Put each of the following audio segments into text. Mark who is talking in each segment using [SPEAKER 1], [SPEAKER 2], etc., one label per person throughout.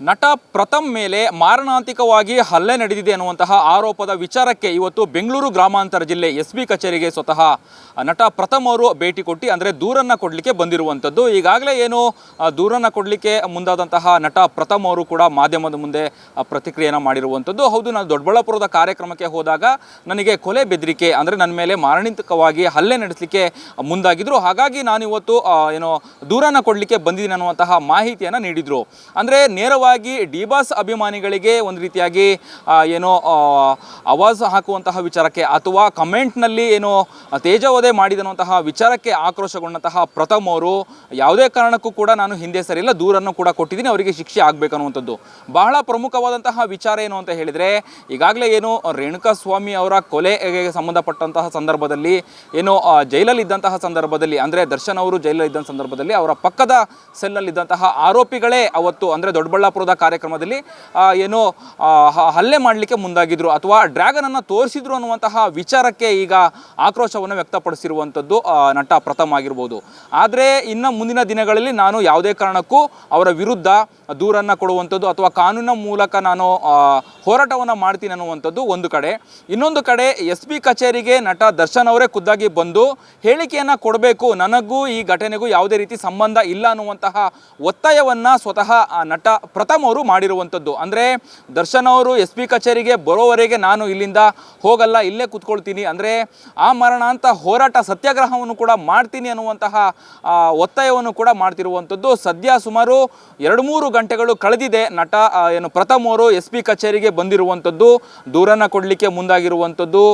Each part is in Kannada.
[SPEAKER 1] ನಟ ಪ್ರಥಮ್ ಮೇಲೆ ಮಾರಣಾಂತಿಕವಾಗಿ ಹಲ್ಲೆ ನಡೆದಿದೆ ಅನ್ನುವಂತಹ ಆರೋಪದ ವಿಚಾರಕ್ಕೆ ಇವತ್ತು ಬೆಂಗಳೂರು ಗ್ರಾಮಾಂತರ ಜಿಲ್ಲೆ ಎಸ್ ಬಿ ಕಚೇರಿಗೆ ಸ್ವತಃ ನಟ ಪ್ರಥಮ್ ಅವರು ಭೇಟಿ ಕೊಟ್ಟು ಅಂದರೆ ದೂರನ್ನು ಕೊಡಲಿಕ್ಕೆ ಬಂದಿರುವಂಥದ್ದು. ಈಗಾಗಲೇ ಏನು ದೂರನ್ನು ಕೊಡಲಿಕ್ಕೆ ಮುಂದಾದಂತಹ ನಟ ಪ್ರಥಮ್ ಅವರು ಕೂಡ ಮಾಧ್ಯಮದ ಮುಂದೆ ಪ್ರತಿಕ್ರಿಯೆಯನ್ನು ಮಾಡಿರುವಂಥದ್ದು. ಹೌದು, ನಾನು ದೊಡ್ಡಬಳ್ಳಾಪುರದ ಕಾರ್ಯಕ್ರಮಕ್ಕೆ ಹೋದಾಗ ನನಗೆ ಕೊಲೆ ಬೆದರಿಕೆ ಅಂದರೆ ನನ್ನ ಮೇಲೆ ಮಾರಣಾಂತಿಕವಾಗಿ ಹಲ್ಲೆ ನಡೆಸಲಿಕ್ಕೆ ಮುಂದಾಗಿದ್ದರು ಹಾಗಾಗಿ ನಾನು ಇವತ್ತು ಏನು ದೂರನ್ನು ಕೊಡಲಿಕ್ಕೆ ಬಂದಿದ್ದೀನಿ ಅನ್ನುವಂತಹ ಮಾಹಿತಿಯನ್ನು ನೀಡಿದರು. ಅಂದರೆ ನೇರವಾಗಿ ಡಿಬಾಸ್ ಅಭಿಮಾನಿಗಳಿಗೆ ಒಂದು ರೀತಿಯಾಗಿ ಏನೋ ಆವಾಜ್ ಹಾಕುವಂತಹ ವಿಚಾರಕ್ಕೆ ಅಥವಾ ಕಮೆಂಟ್ನಲ್ಲಿ ಏನೋ ತೇಜವಧೆ ಮಾಡಿದನ್ನುವಂತಹ ವಿಚಾರಕ್ಕೆ ಆಕ್ರೋಶಗೊಂಡಂತಹ ಪ್ರಥಮ್ ಅವರು, ಯಾವುದೇ ಕಾರಣಕ್ಕೂ ಕೂಡ ನಾನು ಹಿಂದೆ ಸರಿಯಿಲ್ಲ, ದೂರನ್ನು ಕೂಡ ಕೊಟ್ಟಿದ್ದೀನಿ, ಅವರಿಗೆ ಶಿಕ್ಷೆ ಆಗಬೇಕನ್ನುವಂಥದ್ದು. ಬಹಳ ಪ್ರಮುಖವಾದಂತಹ ವಿಚಾರ ಏನು ಅಂತ ಹೇಳಿದರೆ, ಈಗಾಗಲೇ ಏನು ರೇಣುಕಾ ಸ್ವಾಮಿ ಅವರ ಕೊಲೆಗೆ ಸಂಬಂಧಪಟ್ಟಂತಹ ಸಂದರ್ಭದಲ್ಲಿ, ಏನು ಜೈಲಲ್ಲಿದ್ದಂತಹ ಸಂದರ್ಭದಲ್ಲಿ, ಅಂದರೆ ದರ್ಶನ್ ಅವರು ಜೈಲಲ್ಲಿದ್ದಂಥ ಸಂದರ್ಭದಲ್ಲಿ ಅವರ ಪಕ್ಕದ ಸೆಲ್ಲಲ್ಲಿದ್ದಂತಹ ಆರೋಪಿಗಳೇ ಅವತ್ತು, ಅಂದರೆ ದೊಡ್ಡಬಳ್ಳಾಪುರದ ಕಾರ್ಯಕ್ರಮದಲ್ಲಿ ಏನು ಹಲ್ಲೆ ಮಾಡಲಿಕ್ಕೆ ಮುಂದಾಗಿದ್ರು ಅಥವಾ ಡ್ರ್ಯಾಗನ್ ಅನ್ನು ತೋರಿಸಿದ್ರು ಅನ್ನುವಂತಹ ವಿಚಾರಕ್ಕೆ ಈಗ ಆಕ್ರೋಶವನ್ನು ವ್ಯಕ್ತಪಡಿಸಿರುವಂಥದ್ದು ನಟ ಪ್ರಥಮ್ ಆಗಿರ್ಬೋದು. ಆದರೆ, ಇನ್ನು ಮುಂದಿನ ದಿನಗಳಲ್ಲಿ ನಾನು ಯಾವುದೇ ಕಾರಣಕ್ಕೂ ಅವರ ವಿರುದ್ಧ ದೂರನ್ನು ಕೊಡುವಂಥದ್ದು ಅಥವಾ ಕಾನೂನಿನ ಮೂಲಕ ನಾನು ಹೋರಾಟವನ್ನು ಮಾಡ್ತೀನಿ ಅನ್ನುವಂಥದ್ದು ಒಂದು ಕಡೆ. ಇನ್ನೊಂದು ಕಡೆ ಎಸ್ ಪಿ ಕಚೇರಿಗೆ ನಟ ದರ್ಶನ್ ಅವರೇ ಖುದ್ದಾಗಿ ಬಂದು ಹೇಳಿಕೆಯನ್ನು ಕೊಡಬೇಕು. ನನಗೂ ಈ ಘಟನೆಗೂ ಯಾವುದೇ ರೀತಿ ಸಂಬಂಧ ಇಲ್ಲ ಅನ್ನುವಂತಹ ಒತ್ತಾಯವನ್ನು ಸ್ವತಃ ನಟ ಪ್ರಥಮ್ ಅವರು ಮಾಡಿರುವಂಥದ್ದು. ಅಂದರೆ ದರ್ಶನ್ ಅವರು ಎಸ್ ಪಿ ಕಚೇರಿಗೆ ಬರೋವರೆಗೆ ನಾನು ಇಲ್ಲಿಂದ ಹೋಗಲ್ಲ, ಇಲ್ಲೇ ಕೂತ್ಕೊಳ್ತೀನಿ. ಅಂದರೆ ಆ ಮರಣಾಂತ ಹೋರಾಟ ಸತ್ಯಾಗ್ರಹವನ್ನು ಕೂಡ ಮಾಡ್ತೀನಿ ಅನ್ನುವಂತಹ ಒತ್ತಾಯವನ್ನು ಕೂಡ ಮಾಡ್ತಿರುವಂಥದ್ದು. ಸದ್ಯ ಸುಮಾರು ಎರಡು ಮೂರು ಗಂಟೆಗಳು ಕಳೆದಿದೆ. ನಟ ಏನು, ಪ್ರಥಮ್ ಅವರು ಎಸ್ ಪಿ ಕಚೇರಿಗೆ ಬಂದಿರುವಂಥದ್ದು, ದೂರನ್ನು ಕೊಡಲಿಕ್ಕೆ ಮುಂದಾಗಿರುವಂಥದ್ದು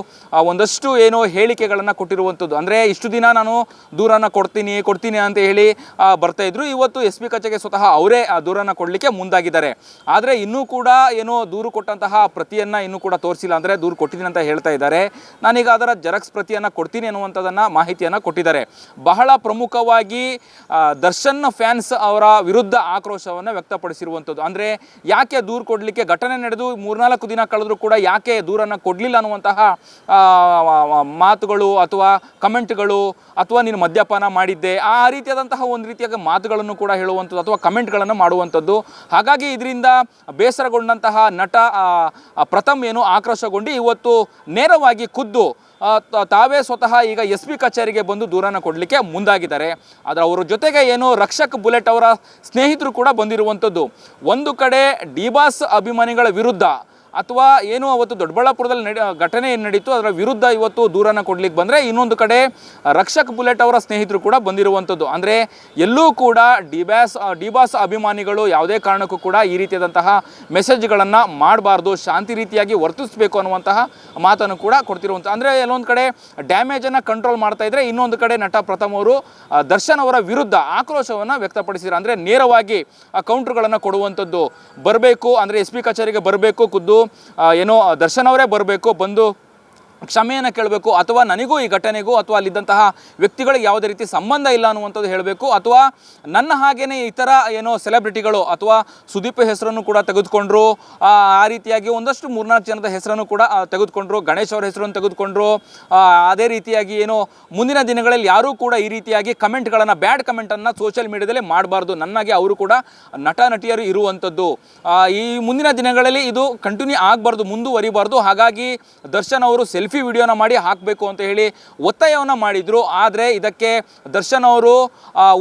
[SPEAKER 1] ಒಂದಷ್ಟು ಏನೋ ಹೇಳಿಕೆಗಳನ್ನು ಕೊಟ್ಟಿರುವಂಥದ್ದು. ಅಂದರೆ ಇಷ್ಟು ದಿನ ನಾನು ದೂರನ್ನು ಕೊಡ್ತೀನಿ ಕೊಡ್ತೀನಿ ಅಂತ ಹೇಳಿ ಬರ್ತಾ ಇದ್ರು. ಇವತ್ತು ಎಸ್ ಪಿ ಕಚೇರಿಗೆ ಸ್ವತಃ ಅವರೇ ಆ, ದೂರನ್ನು ಕೊಡಲಿಕ್ಕೆ ಮುಂದಾಗಿದ್ದಾರೆ. ಆದರೆ ಇನ್ನೂ ಕೂಡ ಏನೋ ದೂರು ಕೊಟ್ಟಂತಹ ಪ್ರತಿಯನ್ನು ಇನ್ನೂ ಕೂಡ ತೋರಿಸಿಲ್ಲ ಅಂದರೆ ದೂರು ಕೊಟ್ಟಿದ್ದೀನಿ ಅಂತ ಹೇಳ್ತಾ ಇದ್ದಾರೆ. ನಾನೀಗ ಅದರ ಜೆರಾಕ್ಸ್ ಪ್ರತಿಯನ್ನು ಕೊಡ್ತೀನಿ ಅನ್ನುವಂಥದ್ದನ್ನು ಮಾಹಿತಿಯನ್ನು ಕೊಟ್ಟಿದ್ದಾರೆ. ಬಹಳ ಪ್ರಮುಖವಾಗಿ ದರ್ಶನ್ ಫ್ಯಾನ್ಸ್ ಅವರ ವಿರುದ್ಧ ಆಕ್ರೋಶವನ್ನು ವ್ಯಕ್ತಪಡಿಸಿರುವಂಥದ್ದು. ಅಂದರೆ ಯಾಕೆ ದೂರು ಕೊಡಲಿಕ್ಕೆ ಘಟನೆ ನಡೆದು ಮೂರ್ನಾಲ್ಕು ದಿನ ಕಳೆದರೂ ಕೂಡ ಯಾಕೆ ದೂರನ್ನು ಕೊಡಲಿಲ್ಲ ಅನ್ನುವಂತಹ ಮಾತುಗಳು ಅಥವಾ ಕಮೆಂಟ್ಗಳು ಅಥವಾ ನೀನು ಮದ್ಯಪಾನ ಮಾಡಿದ್ದೆ, ಆ ರೀತಿಯಾದಂತಹ ಒಂದು ರೀತಿಯಾಗಿ ಮಾತುಗಳನ್ನು ಕೂಡ ಹೇಳುವಂಥದ್ದು ಅಥವಾ ಕಮೆಂಟ್ಗಳನ್ನು ಮಾಡುವಂಥದ್ದು. ಹಾಗಾಗಿ ಇದರಿಂದ ಬೇಸರಗೊಂಡಂತಹ ನಟ ಪ್ರಥಮ್ ಏನು ಆಕ್ರೋಶಗೊಂಡು ಇವತ್ತು ನೇರವಾಗಿ ಖುದ್ದು ತಾವೇ ಸ್ವತಃ ಈಗ ಎಸ್ ಪಿ ಕಚೇರಿಗೆ ಬಂದು ದೂರನ ಕೊಡಲಿಕ್ಕೆ ಮುಂದಾಗಿದ್ದಾರೆ. ಆದರೆ ಅವರ ಜೊತೆಗೆ ಏನು ರಕ್ಷಕ್ ಬುಲೆಟ್ ಅವರ ಸ್ನೇಹಿತರು ಕೂಡ ಬಂದಿರುವಂಥದ್ದು. ಒಂದು ಕಡೆ ಡಿಬಾಸ್ ಅಭಿಮಾನಿಗಳ ವಿರುದ್ಧ ಅಥವಾ ಏನು ಅವತ್ತು ದೊಡ್ಡಬಳ್ಳಾಪುರದಲ್ಲಿ ನಡೆ, ಘಟನೆ ಏನು ನಡೀತು, ಅದರ ವಿರುದ್ಧ ಇವತ್ತು ದೂರನ್ನು ಕೊಡ್ಲಿಕ್ಕೆ ಬಂದರೆ ಇನ್ನೊಂದು ಕಡೆ ರಕ್ಷಕ್ ಬುಲೆಟ್ ಅವರ ಸ್ನೇಹಿತರು ಕೂಡ ಬಂದಿರುವಂಥದ್ದು ಅಂದರೆ ಎಲ್ಲೂ ಕೂಡ ಡಿಬ್ಯಾಸ್, ಡಿಬಾಸ್ ಅಭಿಮಾನಿಗಳು ಯಾವುದೇ ಕಾರಣಕ್ಕೂ ಕೂಡ ಈ ರೀತಿಯಾದಂತಹ ಮೆಸೇಜ್ಗಳನ್ನು ಮಾಡಬಾರ್ದು, ಶಾಂತಿ ರೀತಿಯಾಗಿ ವರ್ತಿಸಬೇಕು ಅನ್ನುವಂತಹ ಮಾತನ್ನು ಕೂಡ ಕೊಡ್ತಿರುವಂಥ ಅಂದರೆ ಎಲ್ಲೊಂದು ಕಡೆ ಡ್ಯಾಮೇಜನ್ನು ಕಂಟ್ರೋಲ್ ಮಾಡ್ತಾ ಇದ್ದರೆ ಇನ್ನೊಂದು ಕಡೆ ನಟ ಪ್ರಥಮ್ ಅವರು ದರ್ಶನ್ ಅವರ ವಿರುದ್ಧ ಆಕ್ರೋಶವನ್ನು ವ್ಯಕ್ತಪಡಿಸಿದ್ರು, ಅಂದರೆ ನೇರವಾಗಿ ಆ ಕೌಂಟ್ರ್ಗಳನ್ನು ಕೊಡುವಂಥದ್ದು ಬರಬೇಕು, ಅಂದರೆ ಎಸ್ ಪಿ ಕಚೇರಿಗೆ ಬರಬೇಕು, ಖುದ್ದು ಏನೋ ದರ್ಶನ್ ಅವರೇ ಬರಬೇಕು ಬಂದು ಕ್ಷಮೆಯನ್ನು ಕೇಳಬೇಕು ಅಥವಾ ನನಗೂ ಈ ಘಟನೆಗೂ ಅಥವಾ ಅಲ್ಲಿದ್ದಂತಹ ವ್ಯಕ್ತಿಗಳಿಗೆ ಯಾವುದೇ ರೀತಿ ಸಂಬಂಧ ಇಲ್ಲ ಅನ್ನುವಂಥದ್ದು ಹೇಳಬೇಕು ಅಥವಾ ನನ್ನ ಹಾಗೇನೆ ಇತರ ಏನೋ ಸೆಲೆಬ್ರಿಟಿಗಳು ಅಥವಾ ಸುದೀಪ್ ಹೆಸರನ್ನು ಕೂಡ ತೆಗೆದುಕೊಂಡ್ರು, ಆ ರೀತಿಯಾಗಿ ಒಂದಷ್ಟು ಮೂರ್ನಾಲ್ಕು ಜನದ ಹೆಸರನ್ನು ಕೂಡ ತೆಗೆದುಕೊಂಡ್ರು, ಗಣೇಶ್ ಅವರ ಹೆಸರನ್ನು ತೆಗೆದುಕೊಂಡ್ರು ಅದೇ ರೀತಿಯಾಗಿ ಏನೋ ಮುಂದಿನ ದಿನಗಳಲ್ಲಿ ಯಾರೂ ಕೂಡ ಈ ರೀತಿಯಾಗಿ ಕಮೆಂಟ್ಗಳನ್ನು, ಬ್ಯಾಡ್ ಕಮೆಂಟನ್ನು ಸೋಷಿಯಲ್ ಮೀಡಿಯಾದಲ್ಲಿ ಮಾಡಬಾರ್ದು. ನನಗೆ ಅವರು ಕೂಡ ನಟ ನಟಿಯರು ಇರುವಂಥದ್ದು ಈ ಮುಂದಿನ ದಿನಗಳಲ್ಲಿ ಇದು ಕಂಟಿನ್ಯೂ ಆಗಬಾರ್ದು, ಮುಂದುವರಿಬಾರ್ದು. ಹಾಗಾಗಿ ದರ್ಶನ್ ಅವರು ಸೆಲ್ಫಿ ವಿಡಿಯೋನ ಮಾಡಿ ಹಾಕಬೇಕು ಅಂತ ಹೇಳಿ ಒತ್ತಾಯವನ್ನು ಮಾಡಿದರು. ಆದರೆ ಇದಕ್ಕೆ ದರ್ಶನ್ ಅವರು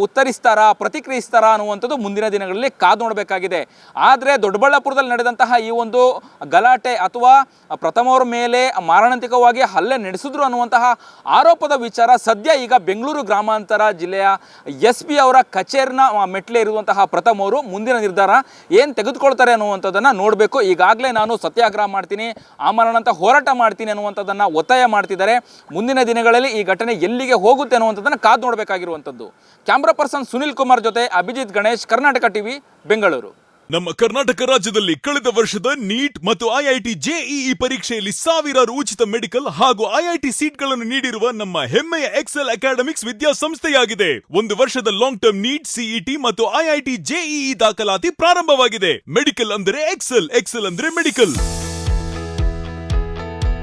[SPEAKER 1] ಉತ್ತರಿಸ್ತಾರಾ, ಪ್ರತಿಕ್ರಿಯಿಸ್ತಾರಾ ಅನ್ನುವಂಥದ್ದು ಮುಂದಿನ ದಿನಗಳಲ್ಲಿ ಕಾದು ನೋಡಬೇಕಾಗಿದೆ. ಆದರೆ ದೊಡ್ಡಬಳ್ಳಾಪುರದಲ್ಲಿ ನಡೆದಂತಹ ಈ ಒಂದು ಗಲಾಟೆ ಅಥವಾ ಪ್ರಥಮವ್ರ ಮೇಲೆ ಮಾರಣಾಂತಿಕವಾಗಿ ಹಲ್ಲೆ ನಡೆಸಿದ್ರು ಅನ್ನುವಂತಹ ಆರೋಪದ ವಿಚಾರ ಸದ್ಯ ಈಗ ಬೆಂಗಳೂರು ಗ್ರಾಮಾಂತರ ಜಿಲ್ಲೆಯ ಎಸ್ ಪಿ ಅವರ ಕಚೇರಿನ ಮೆಟ್ಲೆ ಇರುವಂತಹ ಪ್ರಥಮ ಅವರು ಮುಂದಿನ ನಿರ್ಧಾರ ಏನು ತೆಗೆದುಕೊಳ್ತಾರೆ ಅನ್ನುವಂಥದ್ದನ್ನು ನೋಡಬೇಕು. ಈಗಾಗಲೇ ನಾನು ಸತ್ಯಾಗ್ರಹ ಮಾಡ್ತೀನಿ ಆಮರಣಂತ ಹೋರಾಟ ಮಾಡ್ತೀನಿ ಅನ್ನುವಂಥದ್ದನ್ನು ಒತ್ತಾಯ ಮಾಡ್ತಿದ್ದಾರೆ. ಮುಂದಿನ ದಿನಗಳಲ್ಲಿ ಈ ಘಟನೆ ಎಲ್ಲಿಗೆ ಹೋಗುತ್ತೆ ಅನ್ನುವಂಥದ್ದನ್ನು ಕಾದು ನೋಡಬೇಕಾಗಿರುವಂಥದ್ದು. ಕ್ಯಾಮ್ರಾ ಪರ್ಸನ್ ಸುನಿಲ್ ಕುಮಾರ್ ಜೊತೆ ಅಭಿಜಿತ್ ಗಣೇಶ್, ಕರ್ನಾಟಕ ಟಿವಿ, ಬೆಂಗಳೂರು.
[SPEAKER 2] ನಮ್ಮ ಕರ್ನಾಟಕ ರಾಜ್ಯದಲ್ಲಿ ಕಳೆದ ವರ್ಷದ ನೀಟ್ ಮತ್ತು ಐಐಟಿ ಜೆಇಇ ಪರೀಕ್ಷೆಯಲ್ಲಿ ಸಾವಿರಾರು ಉಚಿತ ಮೆಡಿಕಲ್ ಹಾಗೂ ಐಐಟಿ ಸೀಟ್ಗಳನ್ನು ನೀಡಿರುವ ನಮ್ಮ ಹೆಮ್ಮೆಯ ಎಕ್ಸೆಲ್ ಅಕಾಡೆಮಿಕ್ಸ್ ವಿದ್ಯಾಸಂಸ್ಥೆಯಾಗಿದೆ ಒಂದು ವರ್ಷದ ಲಾಂಗ್ ಟರ್ಮ್ ನೀಟ್ ಸಿಇಟಿ ಮತ್ತು ಐಐಟಿ ಜೆಇಇ ದಾಖಲಾತಿ ಪ್ರಾರಂಭವಾಗಿದೆ. ಮೆಡಿಕಲ್ ಅಂದರೆ ಎಕ್ಸೆಲ್ ಎಕ್ಸೆಲ್ ಅಂದ್ರೆ ಮೆಡಿಕಲ್.